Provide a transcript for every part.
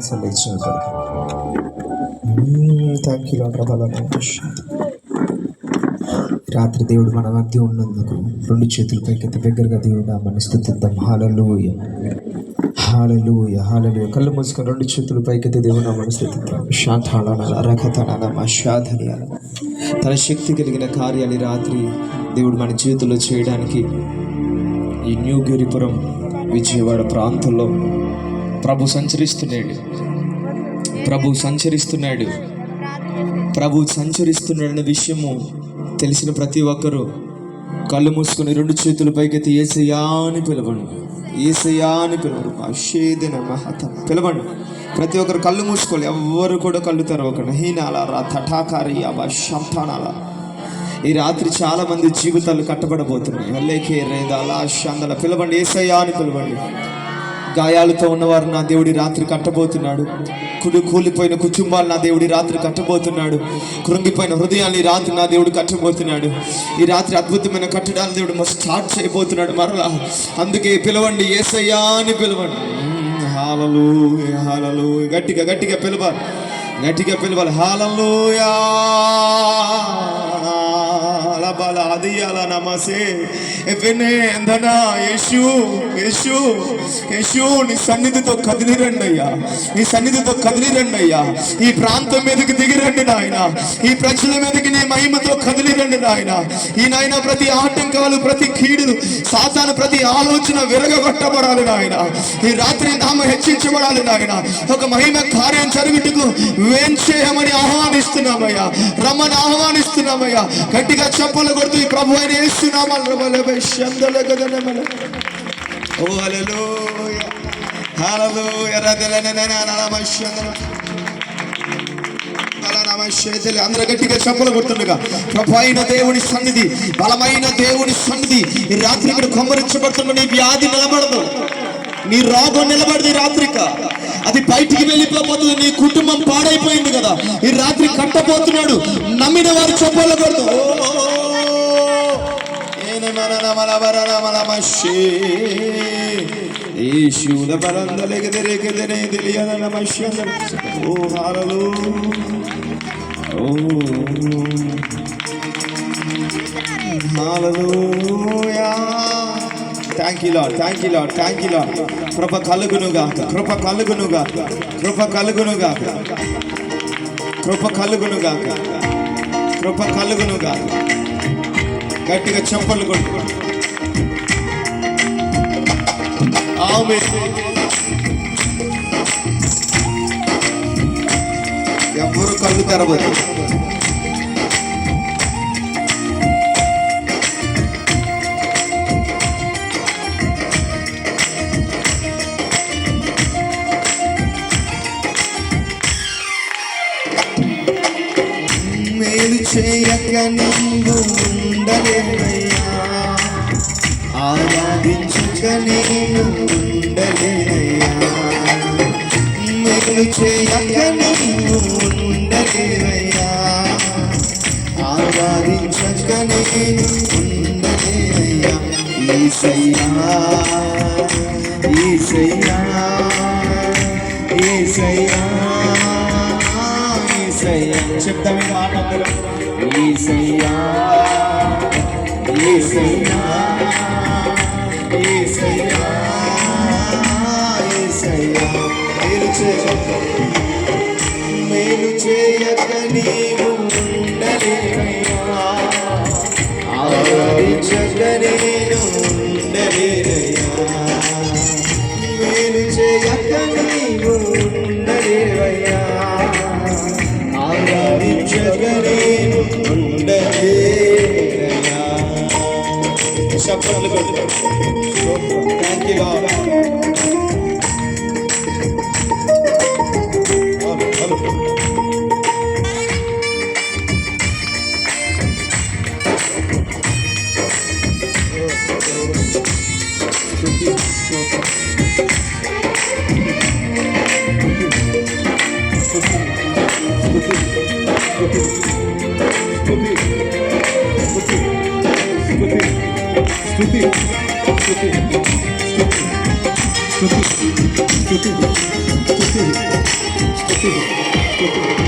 ఒకసారి thank you lord రాత్రి దేవుడు మన మధ్య ఉన్నందుకు రెండు చేతులు పైకెత్తి దగ్గరగా దేవుడు మన స్థుతిద్దాం. హాలలోయ హాలలోయ హాలలోయ కళ్ళు మూసుకొని రెండు చేతులు పైకెత్తి దేవుడు మన స్థుతిద్దాం. శాంతాళనాల రకతనాల మా తన శక్తి కలిగిన కార్యాలు రాత్రి దేవుడు మన జీవితంలో చేయడానికి ఈ న్యూ గిరిపురం విజయవాడ ప్రాంతంలో ప్రభు సంచరిస్తున్నాడు ప్రభు సంచరిస్తున్నాడు. ప్రభు సంచరిస్తున్నాడనే విషయము తెలిసిన ప్రతి ఒక్కరూ కళ్ళు మూసుకొని రెండు చేతుల పైకెత్తి ఏసయ్యా అని పిలవండి. ఏసయ్యా అని పిలవరు అషేదిన మహత పిలవండి. ప్రతి ఒక్కరు కళ్ళు మూసుకోవాలి. ఎవ్వరు కూడా కళ్ళు తెరవకండి. హీనాల రా తటాకారి అవ ఈ రాత్రి చాలా మంది జీవితాలు కట్టబడబోతున్నాయి. అల్లేకే రేదాల శాందల పిలవండి. ఏసయ్యా అని పిలవండి. గాయాలతో ఉన్నవారు నా దేవుడి రాత్రి కట్టబోతున్నాడు. కుడు కూలిపోయిన కుటుంబాలు నా దేవుడి రాత్రి కట్టబోతున్నాడు. కృంగిపోయిన హృదయాన్ని ఈ రాత్రి నా దేవుడు కట్టబోతున్నాడు. ఈ రాత్రి అద్భుతమైన కట్టడాలు దేవుడు మా స్టార్ట్ చేయబోతున్నాడు మరలా. అందుకే పిలవండి ఏసయ్యా అని పిలవండి. హాలలు హాలలు గట్టిగా గట్టిగా పిలవాలి. గట్టిగా పిలవాలి. హాలలుయా బల అదియాల నమసే వినేందనా యేసు యేసు యేసు నీ సన్నిధితో కదిలిరండి అయ్యా. నీ సన్నిధితో కదిలిరండి అయ్యా. ఈ ప్రాంతం మీదకి దిగిరండి నాయన. ఈ ప్రజల మీదకి నీ మహిమ కదిలిరండి నాయన ఈ నాయన ప్రతి ఆటంకాలు ప్రతి కీడులు సాతాను ప్రతి ఆలోచన విరగొట్టబడాలి నాయన ఈ రాత్రి నామ హెచ్చించబడాలి నాయన ఒక మహిమ కార్యం జరుగుటకు వేంచేయమని ఆహ్వానిస్తున్నామయ్యా రమ్మని ఆహ్వానిస్తున్నామయ్యా గట్టిగా చెప్పలు కొడుతూ ఈ ప్రభు అయిన వేస్తున్నామని ఓ హల్లెలూయ హల్లెలూయ రదలనన నమస్యందన చేతులు అందరూ గట్టిగా చెప్పలు కొడుతుండగా ప్రభైన దేవుని సన్నిధి బలమైన దేవుని సన్నిధి ఈ రాత్రి ఇక్కడ కొమ్మరించబడుతున్న నీ వ్యాధి నిలబడదు. నీ రోగం నిలబడదు ఈ రాత్రిక. అది బయటికి వెళ్ళిపోతుంది నీ కుటుంబం పాడైపోయింది కదా. ఈ రాత్రి కట్టబోతున్నాడు నమ్మిన వారు చెప్పలు కొడుతూ యేషుల బలందలెగదరే తెలియక తెలియదు నమస్యంద ఓ హాలలు you lord thank you lord thank you lord కృప కలుగునుగా కృప కలుగునుగా కృప కలుగునుగా కృప కలుగునుగా కృప కలుగునుగా గట్టిగా చెప్పలు కొట్టు ఆమె ఎవరు కళ్ళు తెరవద్దు నీవు ఉండలేనయ్యా. ఆరాధించక నేను ఉండలేనయ్యా. మేలు చేయక నీవు ఉండలేనయ్యా. ఆరాధించక నేను ఉండలేనయ్యా. ఈసయ్యా ఈసయ్యా ఈసయ్యా ఈసయ్యా చెప్తాం ఈ మాట మేలు చేయక Espírito. Espírito.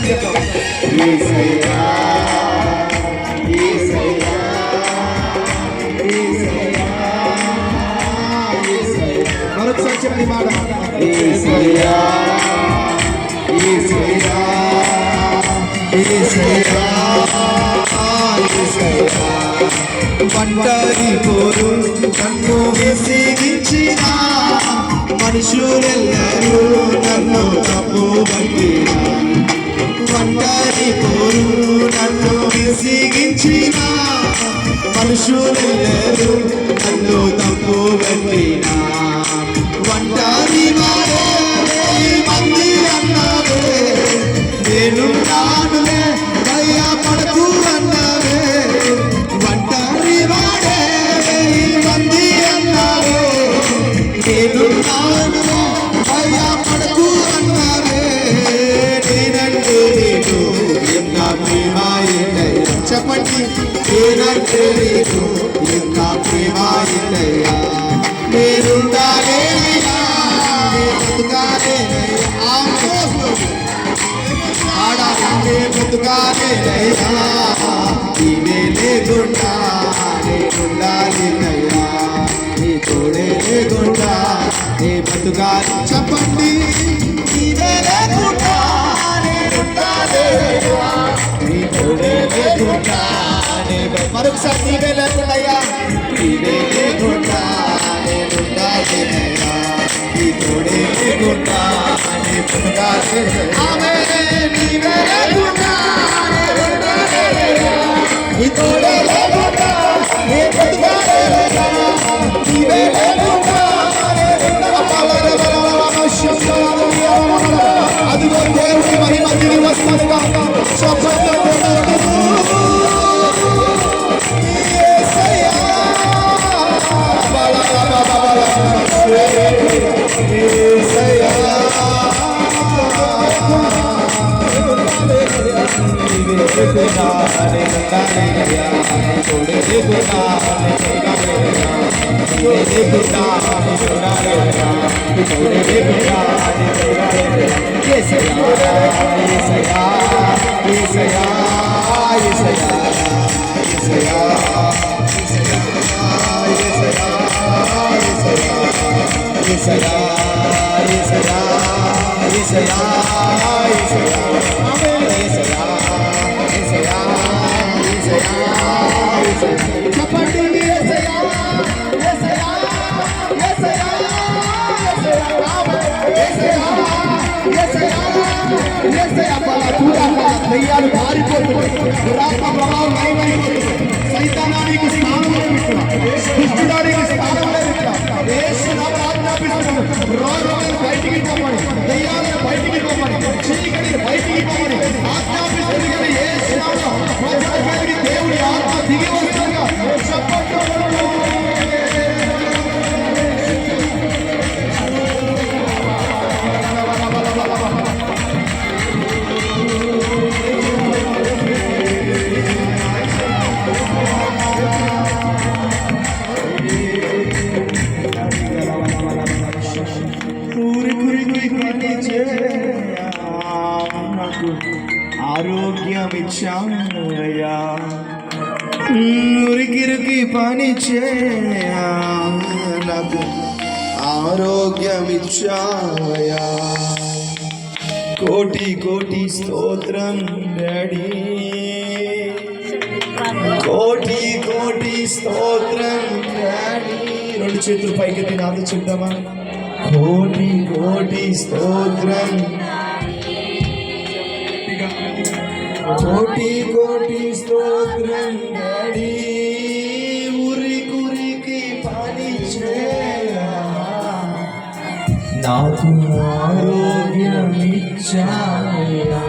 అని చెప్తాం మరొకసారి చెప్పిన మాట. పోరు నన్ను విసిగించిన మనుషులెల్లరూ నన్ను తప్పు పట్టినా ఒంటరి పోరు నన్ను మనుషులు నన్ను తప్పు పెట్టినా కాలేదయ్యా ఇదే లేకుండా ఉండాలి దయ్యా నీ తోడే లేకుండా నీ బతుకాలి. చెప్పండి ఇదే లేకుండా నీ తోడే లేకుండా మరొకసారి నీవే లేకుండా అయ్యా. నీవే లేకుండా నేనుండాలి నీ తోడే లేకుండా నీ బతుకాలి ఆమె भारी को प्रभाव नहीं नहीं सैतानारी को स्थान కోటి స్తోత్రం డాడీ. కోటి కోటి స్తోత్రం డాడీ. రెండు చేతులు పైకి నాతో చెప్దామా? కోటి కోటి స్తోత్రం. కోటి కోటి స్తోత్రం డాడీ. ఉరి కురికి పని నాకు ఆరోగ్యం ఇచ్చాయా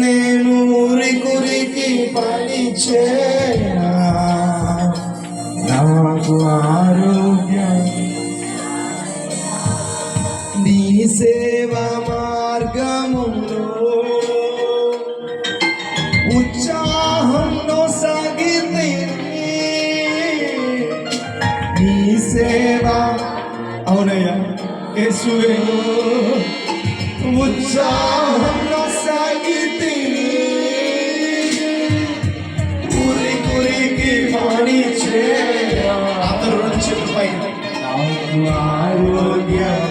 నేను ఊరి కురికి పని చేయా యేసువే ఉత్సాహంలో కురి కురికి మాని అందరూ రెండు చేతులపై ఆరోగ్యం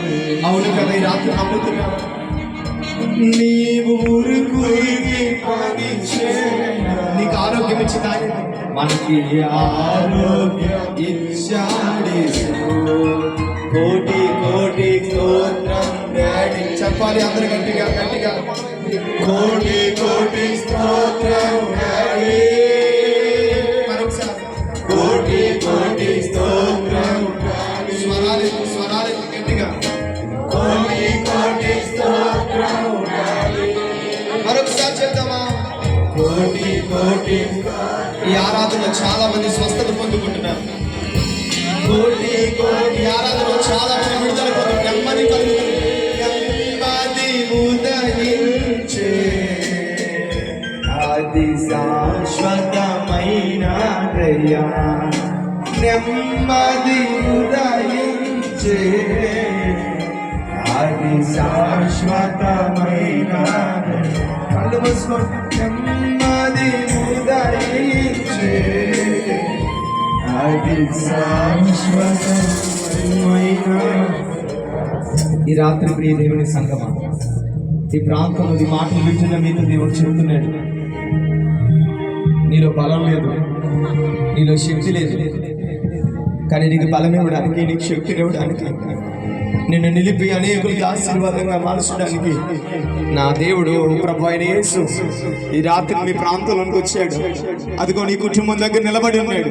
అవును కదా ఈ రాత్రి నమ్ముతున్నా. నీవు ఊరు కురికి నీకు ఆరోగ్యం ఇచ్చింది మనకి ఆరోగ్యం ఇచ్చాడు కోటి కోటి స్తోత్రం డాడీ. చెప్పాలి అందరు గట్టిగా గట్టిగా. కోటి కోటి స్తోత్రం డాడీ. కోటి కోటి స్తోత్రం స్వరాలు స్వరాలు గట్టిగా. కోటి కోటి స్తోత్రం మరొకసారి చెప్దామా? కోటి కోటి ఈ ఆరాధనలో చాలా మంది స్వస్థత పొందుకుంటున్నారు. కోటి కోటి నెమ్మది ఉదయించే అది శాశ్వతమైన కళ్ళు మూసుకోండి నెమ్మది ఉదయించే అది శాశ్వతమైన ఈ రాత్రి ప్రియ దేవుని సంగమా ఈ ప్రాంతంలో ఈ మాటలు వింటున్న మీతో దేవుడు చెబుతున్నాడు నీలో బలం లేదు నీలో శక్తి లేదు. కానీ నీకు బలం ఇవ్వడానికి నీకు శక్తి ఇవ్వడానికి నిన్ను నిలిపి అనేకులకి ఆశీర్వాదంగా మార్చడానికి నా దేవుడు ప్రభు అయిన యేసు ఈ రాత్రి మీ ప్రాంతంలోకి వచ్చాడు. అదిగో నీ కుటుంబం దగ్గర నిలబడి ఉన్నాడు.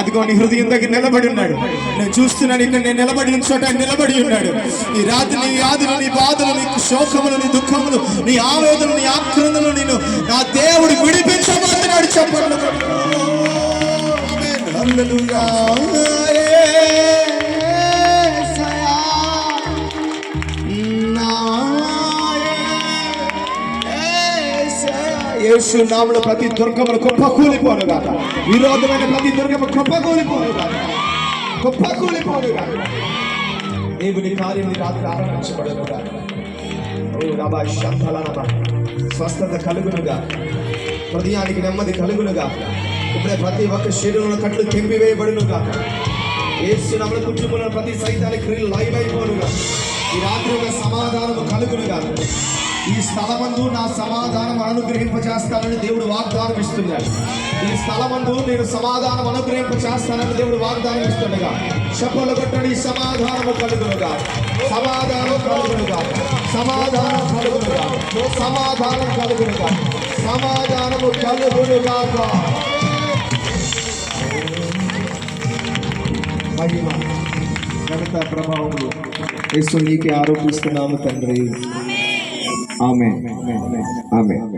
అదిగో నీ హృదయం దగ్గర నిలబడి ఉన్నాడు. నేను చూస్తున్నాను ఇక్కడ నేను నిలబడి చోట నిలబడి ఉన్నాడు. ఈ రాత్రి నీ వ్యాధులు నీ బాధలు నీ శోకములు నీ దుఃఖములు నీ ఆవేదనలు నీ ఆక్రందలు నేను నా దేవుడు విడిపించబోతున్నాడు చెప్పండి. హల్లెలూయా యేసు నామములో ప్రతి దుర్గములు గొప్ప కూలిపోనుగా విరోధమైన ప్రతి దుర్గము గొప్ప కూలిపోనుగా గొప్ప కూలిపోనుగా దేవుని కార్యం రాత్రి ఆరంభించబడునుగా ఓ రబా శంతలనబా స్వస్థత కలుగునుగా హృదయానికి నెమ్మది కలుగునుగా ఇప్పుడే ప్రతి ఒక్క శరీరంలో కట్లు తెంపివేయబడునుగా ఏసునామల కుటుంబంలో ప్రతి సైతానికి క్రియలు లైవ్ అయిపోనుగా. ఈ రాత్రి ఒక సమాధానము కలుగునుగా. ఈ స్థలమందు నా సమాధానం అనుగ్రహింపచేస్తానని దేవుడు వాగ్దానం ఇస్తున్నాడు. ఈ స్థలమందు నేను సమాధానం అనుగ్రహింపచేస్తానని దేవుడు వాగ్దానం ఇస్తుండగా చెప్పలు కొట్టడి సమాధానము కలుగునుగా. సమాధానం కలుగునుగా. సమాధానం కలుగునుగా. సమాధానం కలుగునుగా. సమాధానము కలుగునుగా మహిమ ఘనత ప్రభావములు యేసు నీకే ఆరోపిస్తున్నాము తండ్రి. ఆమె ఆమె ఆమె